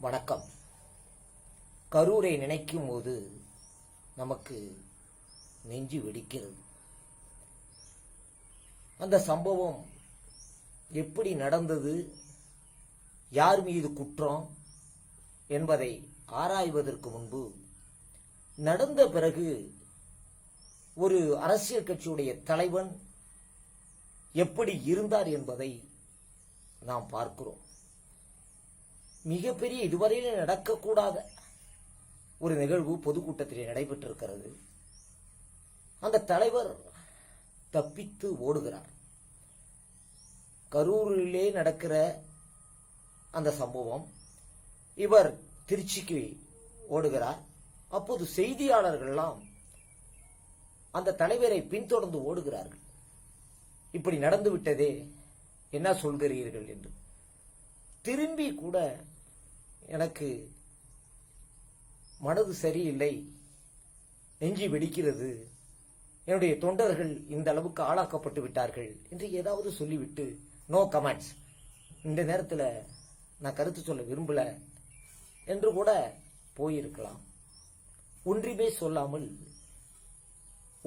வணக்கம். கரூரை நினைக்கும் போது நமக்கு நெஞ்சு வெடிக்கிறது. அந்த சம்பவம் எப்படி நடந்தது? யார் மீது குற்றம்? என்பதை ஆராய்வதற்கு முன்பு நடந்த பிறகு ஒரு அரசியல் கட்சியுடைய தலைவன் எப்படி இருந்தார் என்பதை நாம் பார்க்கிறோம். மிகப்பெரிய இதுவரையில் நடக்கக்கூடாத ஒரு நிகழ்வு பொதுக்கூட்டத்திலே நடைபெற்றிருக்கிறது. அந்த தலைவர் தப்பித்து ஓடுகிறார். கரூரிலே நடக்கிற அந்த சம்பவம் இவர் திருச்சிக்கு ஓடுகிறார். அப்போது செய்தியாளர்கள்லாம் அந்த தலைவரை பின்தொடர்ந்து ஓடுகிறார்கள். இப்படி நடந்து விட்டதே என்ன சொல்கிறீர்கள் என்று. திரும்பி கூட எனக்கு மனது சரியில்லை. நெஞ்சி வெடிக்கிறது. என்னுடைய தொண்டர்கள் இந்த அளவுக்கு ஆளாக்கப்பட்டு விட்டார்கள் என்று ஏதாவது சொல்லிவிட்டு நோ கமெண்ட்ஸ் இந்த நேரத்தில் நான் கருத்து சொல்ல விரும்பல என்று கூட போயிருக்கலாம். ஒன்றுமே சொல்லாமல்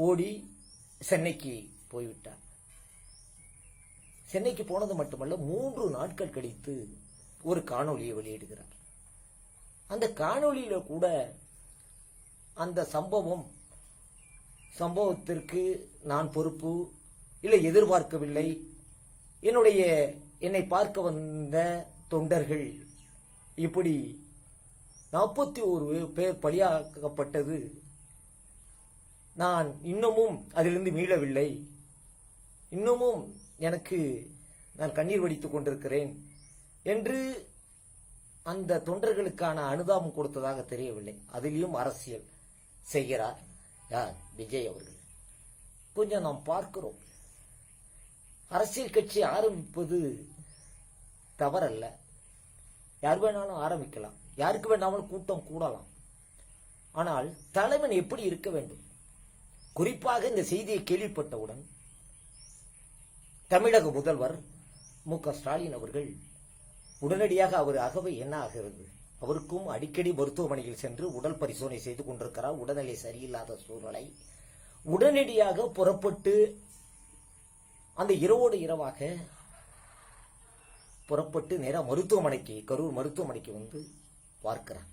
ஓடி சென்னைக்கு போய்விட்டார். சென்னைக்கு போனது மட்டுமல்ல மூன்று நாட்கள் கழித்து ஒரு காணொளியை வெளியிடுகிறார். அந்த காணொளியில கூட அந்த சம்பவம் சம்பவத்திற்கு நான் பொறுப்பு இல்லை எதிர்பார்க்கவில்லை. என்னுடைய என்னை பார்க்க வந்த தொண்டர்கள் இப்படி நாற்பத்தி ஒரு பேர் பலியாக்கப்பட்டது. நான் இன்னமும் அதிலிருந்து மீளவில்லை. இன்னமும் எனக்கு நான் கண்ணீர் வடித்துக் கொண்டிருக்கிறேன் என்று அந்த தொண்டர்களுக்கான அனுதாபம் கொடுத்ததாக தெரியவில்லை. அதிலையும் அரசியல் செய்கிறார் யார்? விஜய் அவர்கள். கொஞ்சம் நாம் பார்க்கிறோம். அரசியல் கட்சி ஆரம்பிப்பது தவறல்ல. யார் வேணாலும் ஆரம்பிக்கலாம். யாருக்கு வேணாலும் கூட்டம் கூடலாம். ஆனால் தலைவன் எப்படி இருக்க வேண்டும்? குறிப்பாக இந்த செய்தியை கேள்விப்பட்டவுடன் தமிழக முதல்வர் மு க ஸ்டாலின் அவர்கள் உடனடியாக அவர் அகவை என்ன ஆகிறது? அவருக்கும் அடிக்கடி மருத்துவமனையில் சென்று உடல் பரிசோதனை செய்து கொண்டிருக்கிறார். உடல்நிலை சரியில்லாத சூழ்நிலை. உடனடியாக புறப்பட்டு அந்த இரவோடு இரவாக புறப்பட்டு நேராக மருத்துவமனைக்கு கரூர் மருத்துவமனைக்கு வந்து பார்க்கிறார்.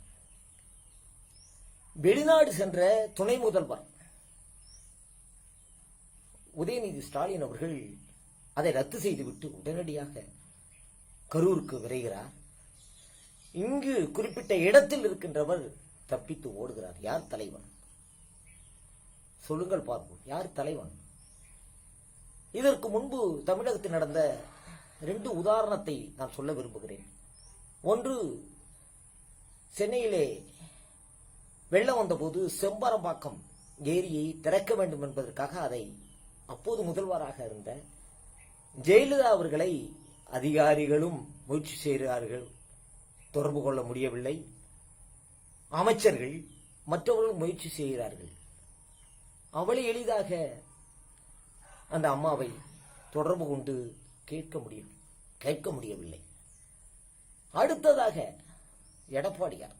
வெளிநாடு சென்ற துணை முதல்வர் உதயநிதி ஸ்டாலின் அவர்கள் அதை ரத்து செய்துவிட்டு உடனடியாக கரூருக்கு விரைகிறார். இங்கு குறிப்பிட்ட இடத்தில் இருக்கின்றவர் தப்பித்து ஓடுகிறார். யார் தலைவன்? சொல்லுங்கள் பார்ப்போம். யார் தலைவன்? இதற்கு முன்பு தமிழகத்தில் நடந்த ரெண்டு உதாரணத்தை நான் சொல்ல விரும்புகிறேன். ஒன்று சென்னையிலே வெள்ளம் வந்தபோது செம்பரம்பாக்கம் ஏரியை திறக்க வேண்டும் என்பதற்காக அதை அப்போது முதல்வராக இருந்த ஜெயலலிதா அவர்களை அதிகாரிகளும் முயற்சி செய்கிறார்கள். தொடர்பு கொள்ள முடியவில்லை. அமைச்சர்கள் மற்றவர்கள் முயற்சி செய்கிறார்கள். அவளை எளிதாக அந்த அம்மாவை தொடர்பு கொண்டு கேட்க முடியும் கேட்க முடியவில்லை. அடுத்ததாக எடப்பாடியார்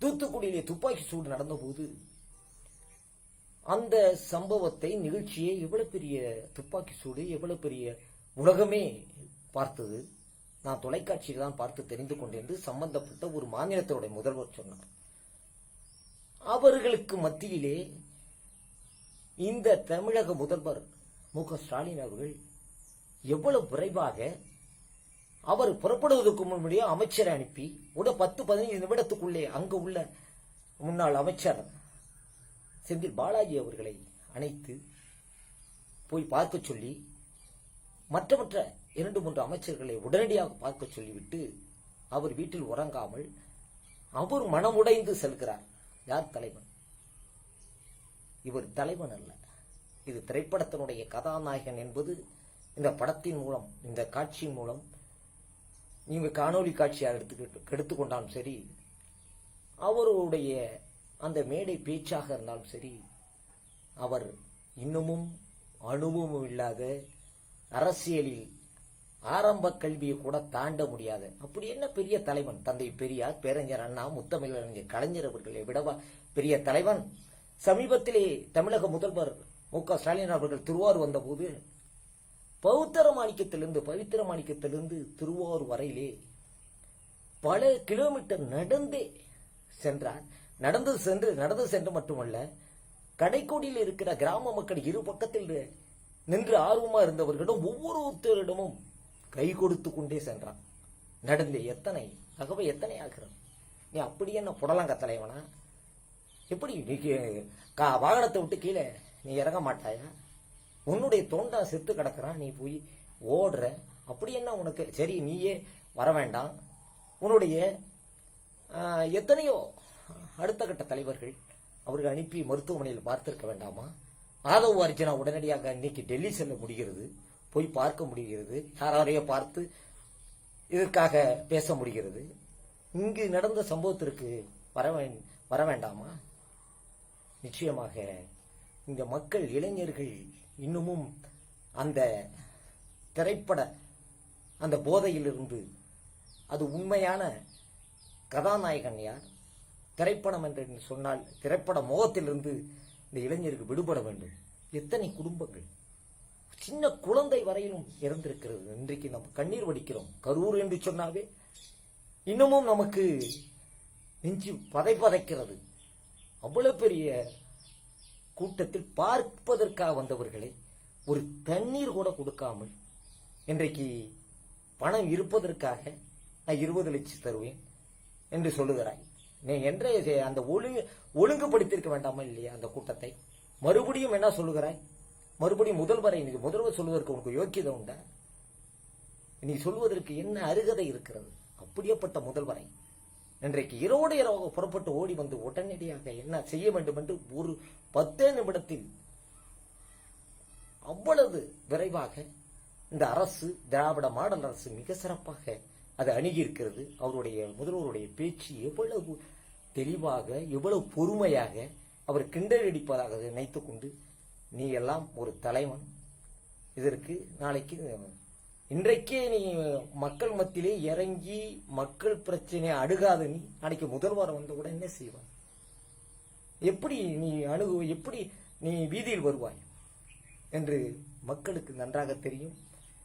தூத்துக்குடியிலே துப்பாக்கி சூடு நடந்தபோது அந்த சம்பவத்தை நிகழ்ச்சியை எவ்வளவு பெரிய துப்பாக்கி சூடு எவ்வளவு பெரிய உலகமே பார்த்தது. நான் தொலைக்காட்சியில் தான் பார்த்து தெரிந்து கொண்டேன் என்று சம்பந்தப்பட்ட ஒரு மாநிலத்தினுடைய முதல்வர் சொன்னார். அவர்களுக்கு மத்தியிலே இந்த தமிழக முதல்வர் மு க ஸ்டாலின் அவர்கள் எவ்வளவு விரைவாக அவர் புறப்படுவதற்கு முன்னாடியே அமைச்சரை அனுப்பி உட பத்து பதினைந்து நிமிடத்துக்குள்ளே அங்கு உள்ள முன்னாள் அமைச்சர் செந்தில் பாலாஜி அவர்களை அணைத்து போய் பார்க்க சொல்லி மற்ற மற்ற இரண்டு மூன்று அமைச்சர்களை உடனடியாக பார்க்க சொல்லிவிட்டு அவர் வீட்டில் உறங்காமல் அவர் மனமுடைந்து செல்கிறார். யார் தலைவன்? இவர் தலைவன் அல்ல. இது திரைப்படத்தினுடைய கதாநாயகன் என்பது இந்த படத்தின் மூலம் இந்த காட்சியின் மூலம் நீங்கள் காணொளி காட்சியாக எடுத்துக்கிட்டு எடுத்துக்கொண்டாலும் சரி அவருடைய அந்த மேடை பேச்சாக இருந்தாலும் சரி அவர் இன்னமும் அனுபவம் இல்லாத அரசியலில் ஆரம்ப கல்வியை கூட தாண்ட முடியாது. அப்படி என்ன பெரிய தலைவன்? தந்தை பெரியார் பேரஞ்சர் அண்ணா முத்தமிழறிஞர் கலைஞர் அவர்களை விடவா? பெரிய தலைவன். சமீபத்திலே தமிழக முதல்வர் மு க ஸ்டாலின் அவர்கள் திருவாரூர் வந்தபோது பௌத்தர மாணிக்கத்திலிருந்து பவித்திர மாணிக்கத்திலிருந்து திருவாரூர் வரையிலே பல கிலோமீட்டர் நடந்தே சென்றார். நடந்து சென்று நடந்து சென்று மட்டுமல்ல கடைக்கோடியில் இருக்கிற கிராம மக்கள் இரு பக்கத்தில் நின்று ஆர்வமா இருந்தவர்களிடம் ஒவ்வொருத்தரிடமும் கை கொடுத்து கொண்டே சென்றான். நடந்து எத்தனை அகவை எத்தனை ஆகிறது? நீ அப்படி என்ன புடலாங்க தலைவனா? எப்படி நீ கா- வாகனத்தை விட்டு கீழே நீ இறங்க மாட்டாயா? உன்னுடைய தொண்டா செத்து கிடக்குறான் நீ போய் ஓடுற. அப்படி என்ன உனக்கு? சரி நீயே வர வேண்டாம். உன்னுடைய எத்தனையோ அடுத்த கட்ட தலைவர்கள் அவர்கள் அனுப்பி மருத்துவமனையில் பார்த்திருக்க வேண்டாமா? ஆதவ் அர்ஜுனா உடனடியாக இன்னைக்கு டெல்லி செல்ல முடிகிறது. போய் பார்க்க முடிகிறது. யாரையோ பார்த்து இதற்காக பேச முடிகிறது. இங்கு நடந்த சம்பவத்திற்கு வர வர வேண்டாமா? நிச்சயமாக இந்த மக்கள் இளைஞர்கள் இன்னமும் அந்த திரைப்பட அந்த போதையிலிருந்து அது உண்மையான கதாநாயகன் யார்? திரைப்படம் என்று சொன்னால் திரைப்பட மோகத்திலிருந்து இந்த இளைஞருக்கு விடுபட வேண்டும். எத்தனை குடும்பங்கள்? சின்ன குழந்தை வரையிலும் இறந்திருக்கிறது. இன்றைக்கு நம்ம கண்ணீர் வடிக்கிறோம். கரூர் என்று சொன்னாவே இன்னமும் நமக்கு நெஞ்சு பதை பதைக்கிறது. அவ்வளவு பெரிய கூட்டத்தில் பார்ப்பதற்காக வந்தவர்களை ஒரு தண்ணீர் கூட கொடுக்காமல் இன்றைக்கு பணம் இருப்பதற்காக நான் இருபது லட்சம் தருவேன் என்று சொல்லுகிறாய். நீ என்ற அந்த ஒழுங்கு ஒழுங்குபடுத்தியிருக்க வேண்டாமா இல்லையா அந்த கூட்டத்தை? மறுபடியும் என்ன சொல்லுகிறாய்? மறுபடியும் முதல்வரை நீ முதல்வர் சொல்வதற்கு உனக்கு யோக்கியதை உண்டா? நீ சொல்வதற்கு என்ன அருகதை இருக்கிறது? அப்படியேப்பட்ட முதல்வரை இன்றைக்கு இரவோடு இரவாக புறப்பட்டு ஓடி வந்து உடனடியாக என்ன செய்ய வேண்டும் என்று ஒரு பத்தே நிமிடத்தில் அவ்வளவு விரைவாக இந்த அரசு திராவிட மாடல் அரசு மிக சிறப்பாக அதை அணுகியிருக்கிறது. அவருடைய முதல்வருடைய பேச்சு எவ்வளவு தெளிவாக எவ்வளவு பொறுமையாக அவர் கிண்டல் அடிப்பதாக நினைத்துக் கொண்டு நீ எல்லாம் ஒரு தலைவன். இதற்கு நாளைக்கு இன்றைக்கே நீ மக்கள் மத்தியிலே இறங்கி மக்கள் பிரச்சனையை அணுகாத நீ நாளைக்கு முதல்வர் வந்த கூட என்ன செய்வாய்? எப்படி நீ அணுகு எப்படி நீ வீதியில் வருவாய்? என்று மக்களுக்கு நன்றாக தெரியும்.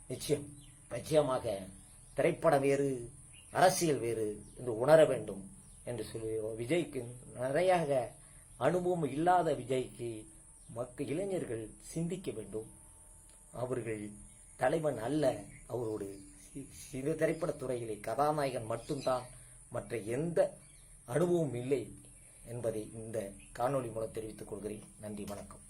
நிச்சயம் நிச்சயமாக திரைப்படம் வேறு அரசியல் வேறு என்று உணர வேண்டும் என்று சொல்லி விஜய்க்கு நிறைய அனுபவம் இல்லாத விஜய்க்கு மற்ற இளைஞர்கள் சிந்திக்க வேண்டும். அவர்கள் தலைவன் அல்ல. அவரோடு சி- சிறு திரைப்பட துறையிலே கதாநாயகன் மட்டும்தான். மற்ற எந்த அனுபவமும் இல்லை என்பதை இந்த காணொளி மூலம் தெரிவித்துக் கொள்கிறேன். நன்றி வணக்கம்.